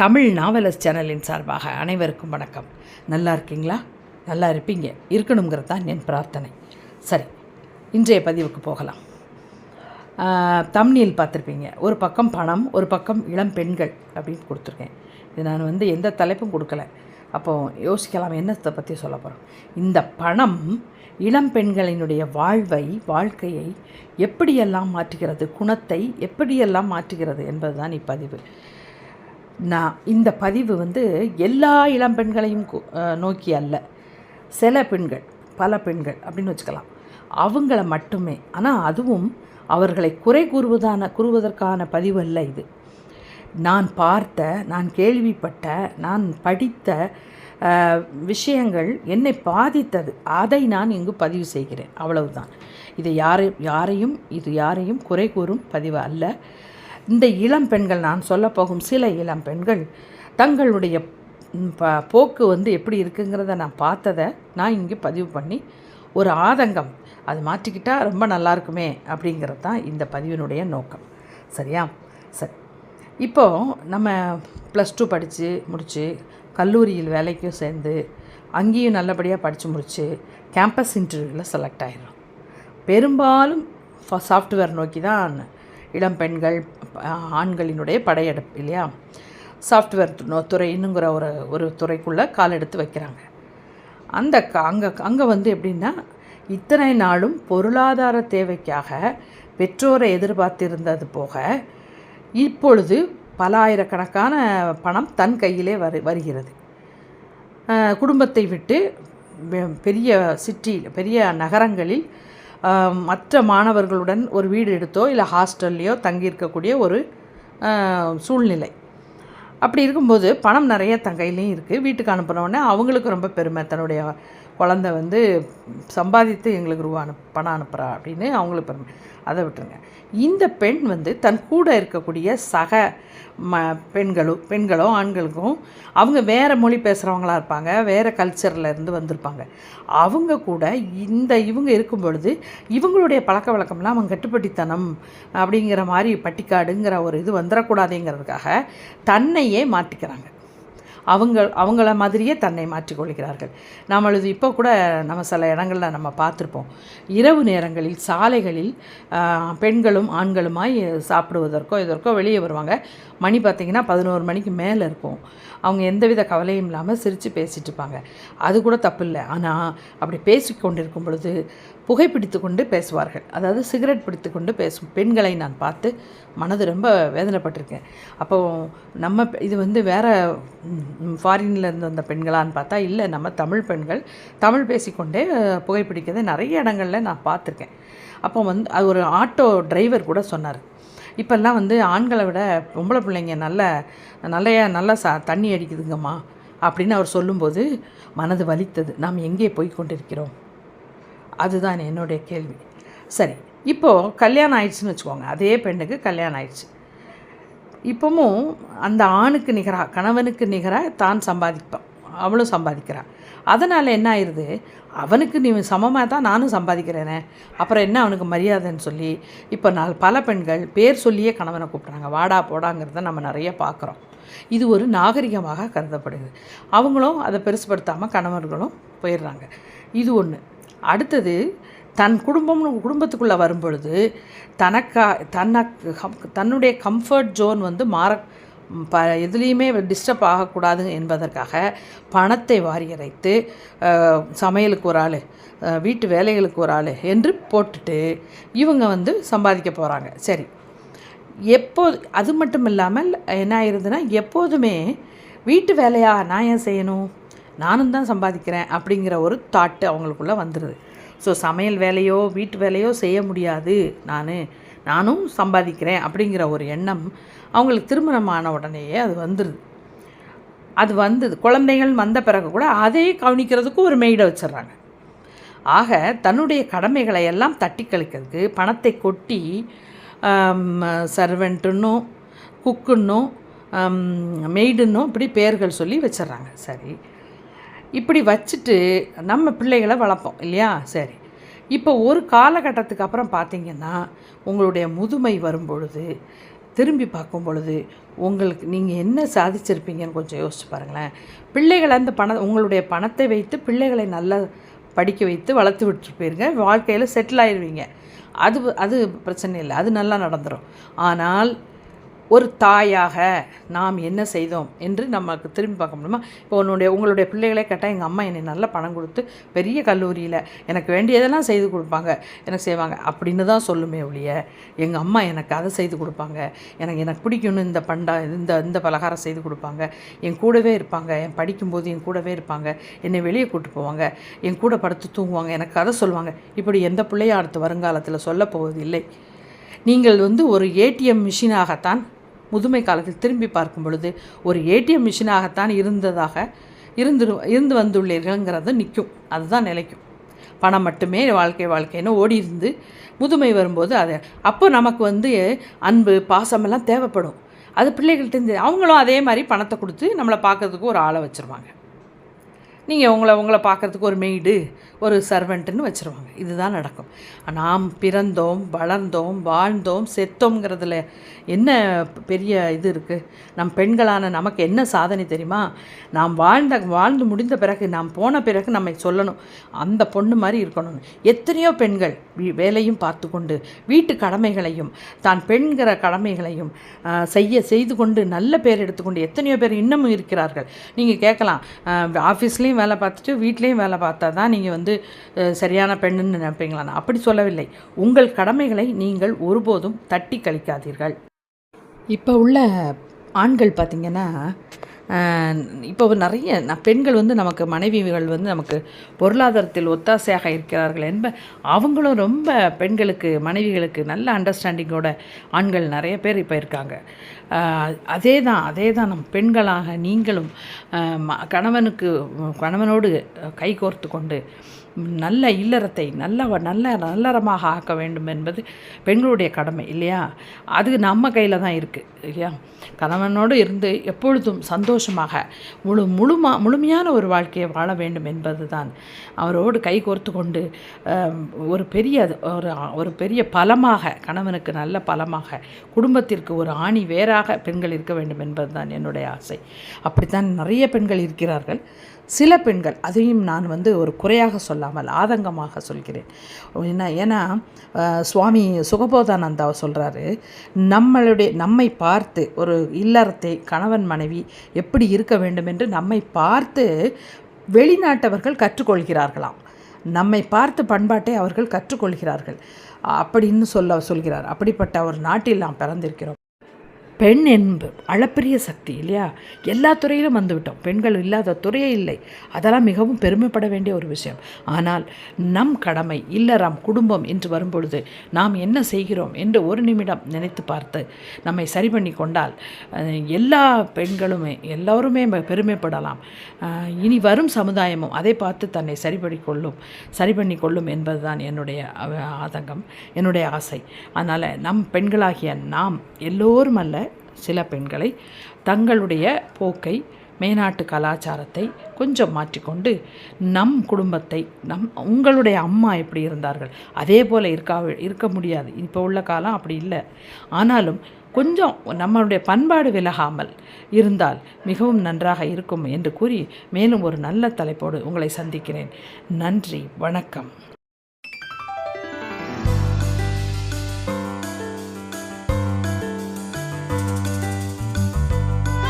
தமிழ் நாவலஸ் சேனலின் சார்பாக அனைவருக்கும் வணக்கம். நல்லா இருக்கீங்களா? நல்லா இருப்பீங்க. இருக்கணுங்கிறது தான் என் பிரார்த்தனை. சரி இன்றைய பதிவுக்கு போகலாம். தம்னியில் பார்த்துருப்பீங்க. ஒரு பக்கம் பணம் ஒரு பக்கம் இளம் பெண்கள் அப்படின்னு கொடுத்துருக்கேன். இது நான் வந்து எந்த தலைப்பும் கொடுக்கல. அப்போது யோசிக்கலாம் என்னத்தை பற்றி சொல்ல போகிறோம் இந்த பணம் இளம் பெண்களினுடைய வாழ்வை வாழ்க்கையை எப்படியெல்லாம் மாற்றுகிறது குணத்தை எப்படியெல்லாம் மாற்றுகிறது என்பதுதான் இப்பதிவு. நான் இந்த பதிவு வந்து எல்லா இளம் பெண்களையும் நோக்கி அல்ல. சில பெண்கள் பல பெண்கள் அப்படின்னு வச்சுக்கலாம். அவங்கள மட்டுமே. ஆனால் அதுவும் அவர்களை குறை கூறுவதான கூறுவதற்கான பதிவு அல்ல இது. நான் பார்த்த நான் கேள்விப்பட்ட நான் படித்த விஷயங்கள் என்னை பாதித்தது. அதை நான் இங்கு பதிவு செய்கிறேன். அவ்வளவுதான். இது யாரை யாரையும் இது யாரையும் குறை கூறும் பதிவு அல்ல. இந்த இளம் பெண்கள் நான் சொல்லப் போகும் சில இளம் பெண்கள் தங்களுடைய ப போக்கு வந்து எப்படி இருக்குங்கிறத நான் பார்த்ததை நான் இங்கே பதிவு பண்ணி ஒரு ஆதங்கம் அது மாற்றிக்கிட்டால் ரொம்ப நல்லா இருக்குமே அப்படிங்கிறது தான் இந்த பதிவினுடைய நோக்கம். சரியா? சரி. இப்போது நம்ம ப்ளஸ் டூ படித்து முடித்து கல்லூரியில் வேலைக்கும் சேர்ந்து அங்கேயும் நல்லபடியாக படித்து முடித்து கேம்பஸ் இன்டர்வியூவில் செலக்ட் ஆகிடும் பெரும்பாலும் சாஃப்ட்வேர் நோக்கி தான் இளம் பெண்கள் ஆண்களினுடைய படையெடுப்பு இல்லையா? சாஃப்ட்வேர் துறைன்னுங்கிற ஒரு ஒரு துறைக்குள்ளே கால் எடுத்து வைக்கிறாங்க. அந்த க- அங்கே அங்கே வந்து எப்படின்னா இத்தனை நாளும் பொருளாதார தேவைக்காக பெற்றோரை எதிர்பார்த்திருந்தது போக இப்பொழுது பல ஆயிரக்கணக்கான பணம் தன் கையிலே வரு வருகிறது. குடும்பத்தை விட்டு பெரிய சிட்டி பெரிய நகரங்களில் மற்ற மாணவர்களுடன் ஒரு வீடு எடுத்தோ இல்லை ஹாஸ்டல்லையோ தங்கியிருக்கக்கூடிய ஒரு சூழ்நிலை. அப்படி இருக்கும்போது பணம் நிறைய தன் கையிலையும் இருக்குது வீட்டுக்கு அனுப்புனோடனே அவங்களுக்கு ரொம்ப பெருமை. தன்னுடைய குழந்தை வந்து சம்பாதித்து எங்களுக்கு ரூபா அனு பணம் அனுப்புகிறா அப்படின்னு அவங்களுக்கு பெருமை அதை விட்டுருங்க. இந்த பெண் வந்து தன் கூட இருக்கக்கூடிய சக ம பெண்களும் பெண்களோ ஆண்களுக்கும் அவங்க வேறு மொழி பேசுகிறவங்களா இருப்பாங்க வேறு கல்ச்சரில் இருந்து வந்திருப்பாங்க. அவங்க கூட இந்த இவங்க இருக்கும் பொழுது இவங்களுடைய பழக்க வழக்கம்லாம் அவங்க கட்டுப்பட்டித்தனம் அப்படிங்கிற மாதிரி பட்டிக்காடுங்கிற ஒரு இது வந்துடக்கூடாதுங்கிறதுக்காக தன்னையே மாற்றிக்கிறாங்க அவங்க அவங்கள மாதிரியே தன்னை மாற்றிக்கொள்கிறார்கள். நம்மளது இப்போ கூட நம்ம சில இடங்களில் நம்ம பார்த்துருப்போம். இரவு நேரங்களில் சாலைகளில் பெண்களும் ஆண்களுமாய் சாப்பிடுவதற்கோ இதற்கோ வெளியே வருவாங்க. மணி பார்த்திங்கன்னா பதினோரு மணிக்கு மேலே இருக்கும். அவங்க எந்தவித கவலையும் இல்லாமல் சிரித்து பேசிகிட்டு இருப்பாங்க. அது கூட தப்பு இல்லை. ஆனால் அப்படி பேசிக்கொண்டிருக்கும் பொழுது புகைப்பிடித்து கொண்டு பேசுவார்கள். அதாவது சிகரெட் பிடித்து கொண்டு பேசும் பெண்களை நான் பார்த்து மனது ரொம்ப வேதனைப்பட்டிருக்கேன். அப்போது நம்ம இது வந்து வேறு ஃபாரின்லேருந்து வந்த பெண்களான்னு பார்த்தா இல்லை நம்ம தமிழ் பெண்கள் தமிழ் பேசிக்கொண்டே புகைப்பிடிக்கிறது நிறைய இடங்களில் நான் பார்த்துருக்கேன். அப்போ வந்து அது ஒரு ஆட்டோ டிரைவர் கூட சொன்னார். இப்போல்லாம் வந்து ஆண்களை விட பொம்பளை பிள்ளைங்க நல்ல நல்லையா நல்லா சா தண்ணி அடிக்குதுங்கம்மா அப்படின்னு அவர் சொல்லும்போது மனது வலித்தது. நாம் எங்கே போய் கொண்டிருக்கிறோம்? அதுதான் என்னுடைய கேள்வி. சரி இப்போது கல்யாணம் ஆயிடுச்சுன்னு வச்சுக்கோங்க. அதே பெண்ணுக்கு கல்யாணம் ஆயிடுச்சு. இப்போவும் அந்த ஆணுக்கு நிகராக கணவனுக்கு நிகராக தான் சம்பாதிப்பான் அவளும் சம்பாதிக்கிறாள் அதனால் என்ன ஆயிடுது அவனுக்கு நீ சமமாக தான் நானும் சம்பாதிக்கிறேனே. அப்புறம் என்ன அவனுக்கு மரியாதைன்னு சொல்லி இப்போ நான் பல பெண்கள் பேர் சொல்லியே கணவனை கூப்பிட்றாங்க. வாடா போடாங்கிறத நம்ம நிறைய பார்க்குறோம். இது ஒரு நாகரிகமாக கருதப்படுது. அவங்களும் அதை பெருசுப்படுத்தாமல் கணவர்களும் போயிடுறாங்க. இது ஒன்று அடுத்தது தன் குடும்பம்னு குடும்பத்துக்குள்ளே வரும்பொழுது தனக்கா தனக்கு தன்னுடைய கம்ஃபர்ட் ஜோன் வந்து மாற ப எதுலேயுமே டிஸ்டர்ப் ஆகக்கூடாது என்பதற்காக பணத்தை வாரியரைத்து சமையலுக்கு ஒரு ஆள் வீட்டு வேலைகளுக்கு ஒரு ஆள் என்று போட்டுட்டு இவங்க வந்து சம்பாதிக்க போகிறாங்க சரி. எப்போது அது மட்டும் இல்லாமல் என்ன ஆயிருதுன்னா எப்போதுமே வீட்டு வேலையா நான் ஏன் செய்யணும்? நானும் தான் சம்பாதிக்கிறேன் அப்படிங்கிற ஒரு தாட்டு அவங்களுக்குள்ளே வந்துடுது ஸோ சமையல் வேலையோ வீட்டு வேலையோ செய்ய முடியாது. நான் நானும் சம்பாதிக்கிறேன் அப்படிங்கிற ஒரு எண்ணம் அவங்களுக்கு திருமணமான உடனேயே அது வந்துடுது அது வந்தது. குழந்தைகள் வந்த பிறகு கூட அதையே கவனிக்கிறதுக்கும் ஒரு மெய்டை வச்சிடுறாங்க. ஆக தன்னுடைய கடமைகளை எல்லாம் தட்டி கழிக்கிறதுக்கு பணத்தை கொட்டி சர்வெண்ட்டுன்னும் குக்குன்னும் மெய்டுன்னும் இப்படி பெயர்கள் சொல்லி வச்சிடுறாங்க. சரி. இப்படி வச்சுட்டு நம்ம பிள்ளைகளை வளர்ப்போம் இல்லையா? சரி. இப்போ ஒரு காலகட்டத்துக்கு அப்புறம் பார்த்தீங்கன்னா உங்களுடைய முதுமை வரும்பொழுது திரும்பி பார்க்கும் பொழுது உங்களுக்கு நீங்கள் என்ன சாதிச்சிருப்பீங்கன்னு கொஞ்சம் யோசிச்சு பாருங்களேன். பிள்ளைகளை அந்த பண உங்களுடைய பணத்தை வைத்து பிள்ளைகளை நல்லா படிக்க வைத்து வளர்த்து விட்டுருப்பீங்க வாழ்க்கையில் செட்டில் ஆயிடுவீங்க அது அது பிரச்சனை இல்லை. அது நல்லா நடந்துடும் ஆனால் ஒரு தாயாக நாம் என்ன செய்தோம் என்று நமக்கு திரும்பி பார்க்க முடியுமா? இப்போ உன்னுடைய உங்களுடைய பிள்ளைகளே கேட்டால் எங்கள் அம்மா என்னை நல்ல பணம் கொடுத்து பெரிய கல்லூரியில் எனக்கு வேண்டியதெல்லாம் செய்து கொடுப்பாங்க. எனக்கு செய்வாங்க. அப்படின்னு தான் சொல்லுமே ஒழிய எங்கள் அம்மா எனக்கு அதை செய்து கொடுப்பாங்க. எனக்கு எனக்கு பிடிக்கும்னு இந்த பண்டா இந்த இந்த பலகாரம் செய்து கொடுப்பாங்க. என் கூடவே இருப்பாங்க. என் படிக்கும்போது என் கூடவே இருப்பாங்க. என்னை வெளியே கூப்பிட்டு போவாங்க. என் கூட படுத்து தூங்குவாங்க. எனக்கு கதை சொல்லுவாங்க. இப்படி எந்த பிள்ளையும் அடுத்த வருங்காலத்தில் சொல்லப்போவது போவதில்லை. நீங்கள் வந்து ஒரு ஏடிஎம் மிஷினாகத்தான் முதுமை காலத்தில் திரும்பி பார்க்கும் பொழுது ஒரு ஏடிஎம் மிஷினாகத்தான் இருந்ததாக இருந்து இருந்து வந்துள்ளீர்கள்ங்கிறது நிற்கும். அதுதான் நிலைக்கும். பணம் மட்டுமே வாழ்க்கை வாழ்க்கைன்னு ஓடி இருந்து முதுமை வரும்போது அது அப்போ நமக்கு வந்து அன்பு பாசமெல்லாம் தேவைப்படும். அது பிள்ளைகள்கிட்ட அவங்களும் அதே மாதிரி பணத்தை கொடுத்து நம்மளை பார்க்கறதுக்கு ஒரு ஆளை வச்சுருவாங்க. நீங்கள் உங்களை உங்களை பார்க்குறதுக்கு ஒரு மெய்டு ஒரு சர்வெண்ட்டுன்னு வச்சுருவாங்க. இதுதான் நடக்கும். நாம் பிறந்தோம் வளர்ந்தோம் வாழ்ந்தோம் செத்தோங்கிறதுல என்ன பெரிய இது இருக்குது நம் பெண்களான நமக்கு என்ன சாதனை தெரியுமா? நாம் வாழ்ந்த வாழ்ந்து முடிந்த பிறகு நாம் போன பிறகு நம்மை சொல்லணும். அந்த பொண்ணு மாதிரி இருக்கணும்னு. எத்தனையோ பெண்கள் வேலையும் பார்த்து கொண்டு வீட்டு கடமைகளையும் தான் பெண்கிற கடமைகளையும் செய்ய செய்து கொண்டு நல்ல பேர் எடுத்துக்கொண்டு எத்தனையோ பேர் இன்னமும் இருக்கிறார்கள். நீங்கள் கேட்கலாம். ஆஃபீஸ்லேயும் வேலை பார்த்துட்டு வீட்லேயும் வேலை பார்த்தா தான் நீங்கள் வந்து சரியான பெண்ணுன்னு நினைப்பீங்களா? அப்படி சொல்லவில்லை. உங்கள் கடமைகளை நீங்கள் ஒருபோதும் தட்டி கழிக்காதீர்கள். இப்போ உள்ள ஆண்கள் பார்த்திங்கன்னா இப்போ நிறைய பெண்கள் வந்து நமக்கு மனைவிகள் வந்து நமக்கு பொருளாதாரத்தில் ஒத்தாசையாக இருக்கிறார்கள் என்ப அவங்களும் ரொம்ப பெண்களுக்கு மனைவிகளுக்கு நல்ல அண்டர்ஸ்டாண்டிங்கோட ஆண்கள் நிறைய பேர் இப்போ இருக்காங்க. அதே தான் அதே தான் நம் பெண்களாக நீங்களும் கணவனுக்கு கணவனோடு கை கோர்த்து கொண்டு நல்ல இல்லறத்தை நல்ல நல்ல நல்லறமாக ஆக்க வேண்டும் என்பது பெண்களுடைய கடமை இல்லையா? அது நம்ம கையில் தான் இருக்குது இல்லையா? கணவனோடு இருந்து எப்பொழுதும் சந்தோஷமாக முழு முழுமா முழுமையான ஒரு வாழ்க்கையை வாழ வேண்டும் என்பது தான் அவரோடு கை கோர்த்து கொண்டு ஒரு பெரிய ஒரு ஒரு பெரிய பலமாக கணவனுக்கு நல்ல பலமாக குடும்பத்திற்கு ஒரு ஆணி வேறாக பெண்கள் இருக்க வேண்டும் என்பது தான் என்னுடைய ஆசை. அப்படித்தான் நிறைய பெண்கள் இருக்கிறார்கள். சில பெண்கள் அதையும் நான் வந்து ஒரு குறையாக சொல்லாமல் ஆதங்கமாக சொல்கிறேன். என்ன ஏன்னா சுவாமி சுகபோதானந்தா சொல்கிறாரு நம்மளுடைய நம்மை பார்த்து ஒரு இல்லறத்தை கணவன் மனைவி எப்படி இருக்க வேண்டும் என்று நம்மை பார்த்து வெளிநாட்டவர்கள் கற்றுக்கொள்கிறார்களாம். நம்மை பார்த்து பண்பாட்டை அவர்கள் கற்றுக்கொள்கிறார்கள். அப்படின்னு சொல்ல சொல்கிறார். அப்படிப்பட்ட ஒரு நாட்டில் நாம் பிறந்திருக்கிறோம். பெண் என்பு அளப்பரிய சக்தி இல்லையா? எல்லா துறையிலும் வந்துவிட்டோம். பெண்கள் இல்லாத துறையே இல்லை. அதெல்லாம் மிகவும் பெருமைப்பட வேண்டிய ஒரு விஷயம். ஆனால் நம் கடமை இல்லறம் குடும்பம் என்று வரும்பொழுது நாம் என்ன செய்கிறோம் என்று ஒரு நிமிடம் நினைத்து பார்த்து நம்மை சரி பண்ணி கொண்டால் எல்லா பெண்களுமே எல்லோருமே பெருமைப்படலாம். இனி வரும் சமுதாயமும் அதை பார்த்து தன்னை சரிபடி கொள்ளும் சரி பண்ணி கொள்ளும் என்பதுதான் என்னுடைய ஆதங்கம் என்னுடைய ஆசை. அதனால் நம் பெண்களாகிய நாம் எல்லோரும் அல்ல சில பெண்களை தங்களுடைய போக்கை மேநாட்டு கலாச்சாரத்தை கொஞ்சம் மாற்றிக்கொண்டு நம் குடும்பத்தை நம் உங்களுடைய அம்மா எப்படி இருந்தார்கள்? அதே போல் இருக்கா இருக்க முடியாது. இப்போ உள்ள காலம் அப்படி இல்லை. ஆனாலும் கொஞ்சம் நம்மளுடைய பண்பாடு விலகாமல் இருந்தால் மிகவும் நன்றாக இருக்கும் என்று கூறி மேலும் ஒரு நல்ல தலைப்போடு உங்களை சந்திக்கிறேன். நன்றி வணக்கம்.